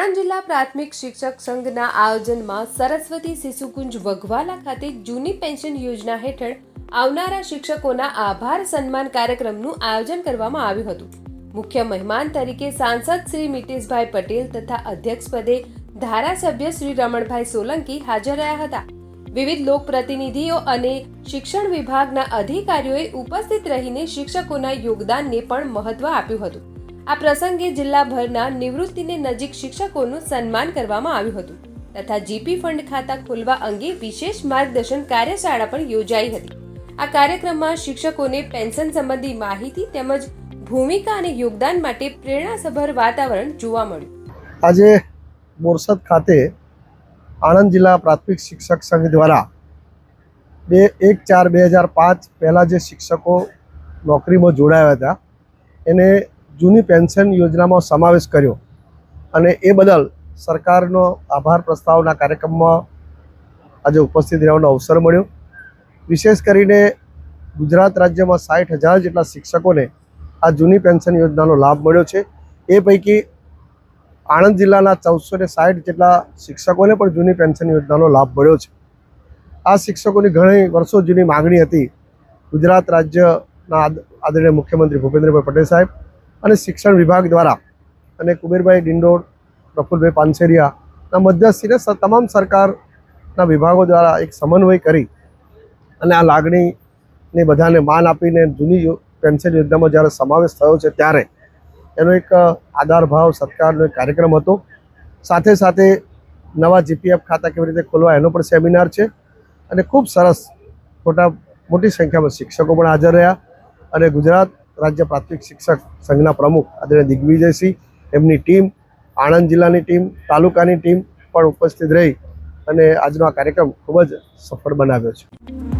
આણંદ જિલ્લા પ્રાથમિક શિક્ષક સંઘના આયોજનમાં સરસ્વતી શિશુકુંજ વઘવાલા ખાતે જૂની પેન્શન યોજના હેઠળ આવનારા શિક્ષકોના આભાર સન્માન કાર્યક્રમનું આયોજન કરવામાં આવ્યું હતું. મુખ્ય મહેમાન તરીકે સાંસદ શ્રી મિતેશભાઈ પટેલ તથા અધ્યક્ષપદે ધારાસભ્ય શ્રી રમણભાઈ સોલંકી હાજર રહ્યા હતા. વિવિધ લોકપ્રતિનિધિઓ અને શિક્ષણ વિભાગના અધિકારીઓએ ઉપસ્થિત રહીને શિક્ષકોના યોગદાનને પણ મહત્વ આપ્યું હતું. આ પ્રસંગે જિલ્લાભરના નિવૃત્તિને નજીક શિક્ષકોનું સન્માન કરવામાં આવ્યું હતું તથા જીપી ફંડ ખાતા ખોલવા અંગે વિશેષ માર્ગદર્શન કાર્યશાળા પણ યોજાઈ હતી. આ કાર્યક્રમમાં શિક્ષકોને પેન્શન સંબંધી માહિતી તેમજ ભૂમિકા અને યોગદાન માટે પ્રેરણાસભર વાતાવરણ જોવા મળ્યું. આજે બોરસદ ખાતે આણંદ જિલ્લા પ્રાથમિક શિક્ષક સંઘ દ્વારા બે એક ચાર બે હજાર પાંચ પહેલાં જે શિક્ષકો નોકરીમાં જોડાયા હતા, એને જૂની પેન્શન યોજનામાં સમાવેશ કર્યો અને એ બદલ સરકારનો આભાર પ્રસ્તાવના કાર્યક્રમમાં આજે ઉપસ્થિત રહેવાનો અવસર મળ્યો. વિશેષ કરીને ગુજરાત રાજ્યમાં સાઠ હજાર જેટલા શિક્ષકોને આ જૂની પેન્શન યોજનાનો લાભ મળ્યો છે. એ પૈકી આણંદ જિલ્લાના ચૌદસો ને સાઠ જેટલા શિક્ષકોને પણ જૂની પેન્શન યોજનાનો લાભ મળ્યો છે. આ શિક્ષકોની ઘણી વર્ષો જૂની માગણી હતી ગુજરાત રાજ્યના આદ- આદરણીય મુખ્યમંત્રી ભૂપેન્દ્રભાઈ પટેલ સાહેબ. અને શિક્ષણ વિભાગ દ્વારા અને કુબેરભાઈ ડિંડોર પ્રફુલભાઈ પાનસેરિયાના મધ્યસ્થીને તમામ સરકારના વિભાગો દ્વારા એક સમન્વય કરી અને આ લાગણીને બધાને માન આપીને જૂની પેન્શન યોજનામાં જ્યારે સમાવેશ થયો છે ત્યારે એનો એક આધાર ભાવ સત્કારનો એક કાર્યક્રમ હતો. સાથે સાથે નવા જીપીએફ ખાતા કેવી રીતે ખોલવા એનો પણ સેમિનાર છે અને ખૂબ સરસ મોટા, મોટી સંખ્યામાં શિક્ષકો પણ હાજર રહ્યા અને ગુજરાત રાજ્ય પ્રાથમિક શિક્ષક સંઘના પ્રમુખ આદરણીય દિગ્વિજયસિંહ, એમની ટીમ, આણંદ જિલ્લાની ટીમ, તાલુકાની ટીમ પણ ઉપસ્થિત રહી અને આજનો આ કાર્યક્રમ ખૂબ જ સફળ બનાવ્યો છે.